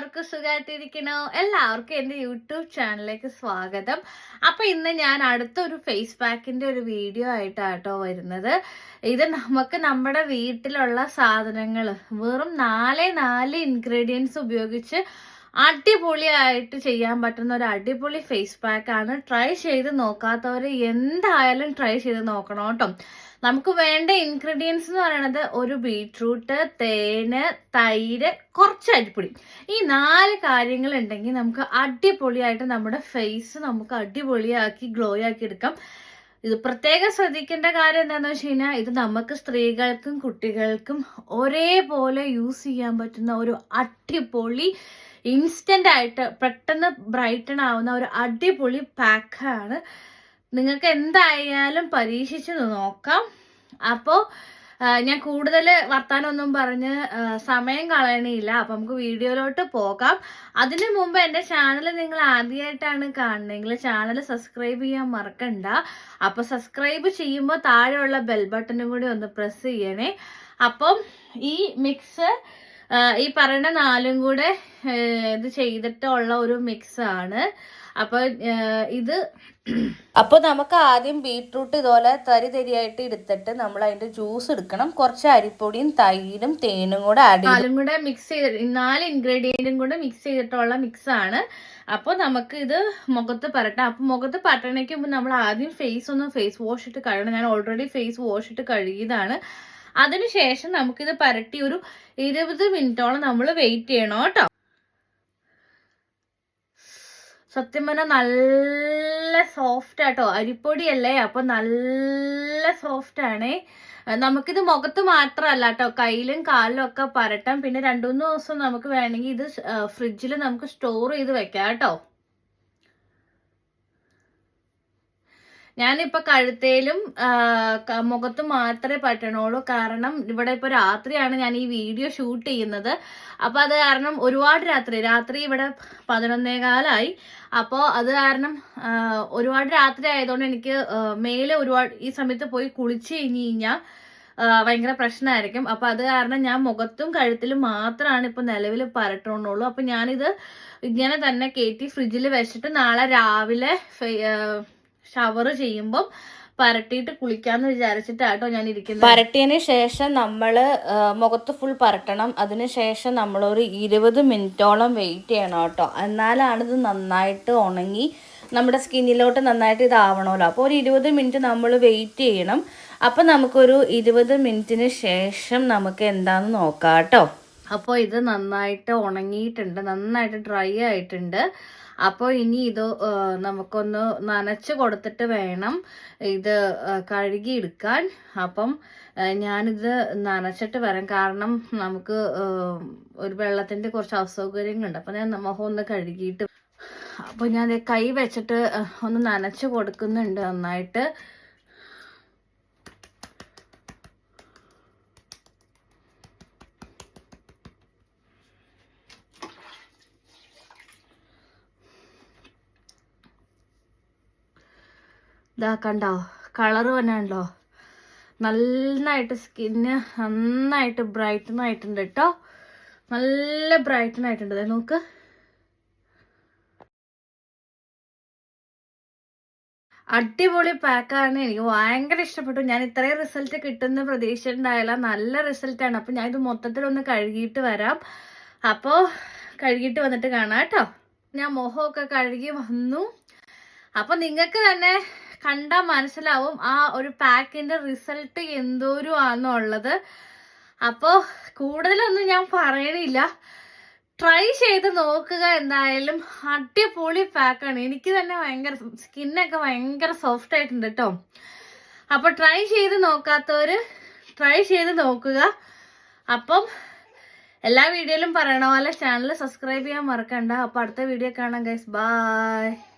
എല്ലാവർക്കും സുഖമായിട്ടിരിക്കണോ എല്ലാവർക്കും എന്റെ യൂട്യൂബ് ചാനലിലേക്ക് സ്വാഗതം. അപ്പോൾ ഇന്ന് ഞാൻ അടുത്തൊരു ഫേസ് പാക്കിന്റെ ഒരു വീഡിയോ ആയിട്ടാട്ടോ വരുന്നത്. ഇത് നമുക്ക് നമ്മുടെ വീട്ടിലുള്ള സാധനങ്ങൾ വെറും നാലേ നാല് ഇൻഗ്രീഡിയൻസ് ഉപയോഗിച്ച് അടിപൊളിയായിട്ട് ചെയ്യാൻ പറ്റുന്ന ഒരു അടിപൊളി ഫേസ് പാക്ക് ആണ്. ട്രൈ ചെയ്ത് നോക്കാത്തവർ എന്തായാലും ട്രൈ ചെയ്ത് നോക്കണം കേട്ടോ. നമുക്ക് വേണ്ട ഇൻഗ്രീഡിയൻസ് എന്ന് പറയുന്നത് ഒരു ബീട്രൂട്ട് തേന് തൈര് കുറച്ച് അരിപ്പൊടി. ഈ നാല് കാര്യങ്ങൾ ഉണ്ടെങ്കിൽ നമുക്ക് അടിപൊളിയായിട്ട് നമ്മുടെ ഫേസ് നമുക്ക് അടിപൊളിയാക്കി ഗ്ലോ ആക്കി എടുക്കാം. ഇത് പ്രത്യേകം ശ്രദ്ധിക്കേണ്ട കാര്യം എന്താണെന്ന് വെച്ച് കഴിഞ്ഞാൽ ഇത് നമുക്ക് സ്ത്രീകൾക്കും കുട്ടികൾക്കും ഒരേപോലെ യൂസ് ചെയ്യാൻ പറ്റുന്ന ഒരു അടിപൊളി ഇൻസ്റ്റന്റ് ആയിട്ട് പെട്ടെന്ന് ബ്രൈറ്റൺ ആവുന്ന ഒരു അടിപൊളി പാക്കാണ് നിങ്ങൾക്ക് എന്തായാലും പരീക്ഷിച്ച് നോക്കാം. അപ്പോൾ ഞാൻ കൂടുതൽ വർത്താനമൊന്നും പറഞ്ഞ് സമയം കളയണില്ല. അപ്പം നമുക്ക് വീഡിയോയിലോട്ട് പോകാം. അതിനു മുമ്പ് എന്റെ ചാനൽ നിങ്ങൾ ആദ്യമായിട്ടാണ് കാണുന്നതെങ്കിൽ ചാനൽ സബ്സ്ക്രൈബ് ചെയ്യാൻ മറക്കണ്ട. അപ്പോൾ സബ്സ്ക്രൈബ് ചെയ്യുമ്പോൾ താഴെയുള്ള ബെൽ ബട്ടണും കൂടി ഒന്ന് പ്രസ് ചെയ്യണേ. അപ്പം ഈ മിക്സ് ഈ പറയുന്ന നാലും കൂടെ ഇത് ചെയ്തിട്ടുള്ള ഒരു മിക്സ് ആണ് അപ്പൊ ഇത് അപ്പൊ നമുക്ക് ആദ്യം ബീട്രൂട്ട് ഇതുപോലെ തരി തരിയായിട്ട് എടുത്തിട്ട് നമ്മൾ അതിന്റെ ജ്യൂസ് എടുക്കണം. കുറച്ച് അരിപ്പൊടിയും തൈരും തേനും കൂടെ ആഡ് നാലും കൂടെ മിക്സ് ചെയ്ത് നാല് ഇൻഗ്രീഡിയന്റും കൂടെ മിക്സ് ചെയ്തിട്ടുള്ള മിക്സ് ആണ് അപ്പോൾ നമുക്ക് ഇത് മുഖത്ത് പരട്ടാം. അപ്പോൾ മുഖത്ത് പരട്ടണയ്ക്ക് മുമ്പ് നമ്മൾ ആദ്യം ഫേസ് ഒന്ന് ഫേസ് വാഷ് ഇട്ട് കഴുകണം. ഞാൻ ഓൾറെഡി ഫേസ് വാഷ് ഇട്ട് കഴുകിയതാണ്. അതിനുശേഷം നമുക്കിത് പരട്ടി ഒരു ഇരുപത് മിനിറ്റോളം നമ്മൾ വെയിറ്റ് ചെയ്യണം കേട്ടോ. സത്യം പറഞ്ഞാൽ നല്ല സോഫ്റ്റ് ആട്ടോ. അരിപ്പൊടിയല്ലേ? അപ്പൊ നല്ല സോഫ്റ്റ് ആണേ. നമുക്കിത് മുഖത്ത് മാത്രമല്ല കേട്ടോ. കയ്യിലും കാലിലും ഒക്കെ പരട്ടാം. പിന്നെ രണ്ടു മൂന്ന് ദിവസം നമുക്ക് വേണമെങ്കിൽ ഇത് ഫ്രിഡ്ജിൽ നമുക്ക് സ്റ്റോർ ചെയ്ത് വെക്കാം കേട്ടോ. ഞാനിപ്പോ കഴുത്തേലും മുഖത്തും മാത്രമേ പറ്റണുള്ളൂ. കാരണം ഇവിടെ ഇപ്പൊ രാത്രിയാണ് ഞാൻ ഈ വീഡിയോ ഷൂട്ട് ചെയ്യുന്നത്. അപ്പോൾ അത് കാരണം ഒരുപാട് രാത്രി രാത്രി ഇവിടെ പതിനൊന്നേകാലായി. അപ്പോൾ അത് കാരണം ഒരുപാട് രാത്രി ആയതുകൊണ്ട് എനിക്ക് മേലെ ഒരുപാട് ഈ സമയത്ത് പോയി കുളിച്ച് കഴിഞ്ഞ് കഴിഞ്ഞാൽ ഭയങ്കര പ്രശ്നമായിരിക്കും അപ്പൊ അത് കാരണം ഞാൻ മുഖത്തും കഴുത്തിലും മാത്രമാണ് ഇപ്പൊ നിലവിൽ പരട്ടണുള്ളൂ. അപ്പൊ ഞാനിത് ഇങ്ങനെ തന്നെ കയറ്റി ഫ്രിഡ്ജിൽ വെച്ചിട്ട് നാളെ രാവിലെ ഷവർ ചെയ്യുമ്പം പരട്ടിയിട്ട് കുളിക്കാന്ന് വിചാരിച്ചിട്ടാട്ടോ ഞാൻ ഇരിക്കുന്നത് പരട്ടിയതിന് ശേഷം നമ്മൾ മുഖത്ത് ഫുൾ പരട്ടണം. അതിന് ശേഷം നമ്മളൊരു ഇരുപത് മിനിറ്റോളം വെയിറ്റ് ചെയ്യണം കേട്ടോ എന്നാലാണ് ഇത് നന്നായിട്ട് ഉണങ്ങി നമ്മുടെ സ്കിന്നിലോട്ട് നന്നായിട്ട് ഇതാവണമല്ലോ. അപ്പോൾ ഒരു ഇരുപത് മിനിറ്റ് നമ്മൾ വെയിറ്റ് ചെയ്യണം. അപ്പം നമുക്കൊരു ഇരുപത് മിനിറ്റിന് ശേഷം നമുക്ക് എന്താണെന്ന് നോക്കാം കേട്ടോ അപ്പോൾ ഇത് നന്നായിട്ട് ഉണങ്ങിയിട്ടുണ്ട് നന്നായിട്ട് ഡ്രൈ ആയിട്ടുണ്ട്. അപ്പോൾ ഇനി ഇത് നമുക്കൊന്ന് നനച്ച് കൊടുത്തിട്ട് വേണം ഇത് കഴുകിയെടുക്കാൻ. അപ്പം ഞാനിത് നനച്ചിട്ട് വരാം. കാരണം നമുക്ക് ഒരു വെള്ളത്തിന്റെ കുറച്ച് അസൗകര്യങ്ങളുണ്ട്. അപ്പം ഞാൻ മുഖം ഒന്ന് കഴുകിയിട്ട് അപ്പോൾ ഞാൻ കൈ വെച്ചിട്ട് ഒന്ന് നനച്ച് കൊടുക്കുന്നുണ്ട് നന്നായിട്ട്. ഇതാ കണ്ടോ കളറ് ഉണ്ടോ നന്നായിട്ട് സ്കിന്ന് നന്നായിട്ട് ബ്രൈറ്റൺ ആയിട്ടുണ്ട് കേട്ടോ നല്ല ബ്രൈറ്റൺ ആയിട്ടുണ്ട് നോക്ക്. അടിപൊളി പാക്കാണ് എനിക്ക് ഭയങ്കര ഇഷ്ടപ്പെട്ടു. ഞാൻ ഇത്രയും റിസൾട്ട് കിട്ടുന്ന പ്രതീക്ഷ ഉണ്ടായില്ല നല്ല റിസൾട്ടാണ് അപ്പം ഞാൻ ഇത് മൊത്തത്തിലൊന്ന് കഴുകിയിട്ട് വരാം. അപ്പോൾ കഴുകിയിട്ട് വന്നിട്ട് കാണാം കേട്ടോ ഞാൻ മുഖമൊക്കെ കഴുകി വന്നു. അപ്പൊ നിങ്ങൾക്ക് തന്നെ കണ്ടാൽ മനസ്സിലാവും ആ ഒരു പാക്കിന്റെ റിസൾട്ട് എന്തോരു ആണെന്നുള്ളത് അപ്പോൾ കൂടുതലൊന്നും ഞാൻ പറയണില്ല. ട്രൈ ചെയ്ത് നോക്കുക എന്തായാലും. അടിപൊളി പാക്കാണ് എനിക്ക് തന്നെ ഭയങ്കര സ്കിന്നൊക്കെ ഭയങ്കര സോഫ്റ്റ് ആയിട്ടുണ്ട് കേട്ടോ അപ്പോൾ ട്രൈ ചെയ്ത് നോക്കാത്തവര് ട്രൈ ചെയ്ത് നോക്കുക. അപ്പം എല്ലാ വീഡിയോയിലും പറയണ പോലെ ചാനൽ സബ്സ്ക്രൈബ് ചെയ്യാൻ മറക്കണ്ട. അപ്പോൾ അടുത്ത വീഡിയോ കാണാം ഗൈസ് ബൈ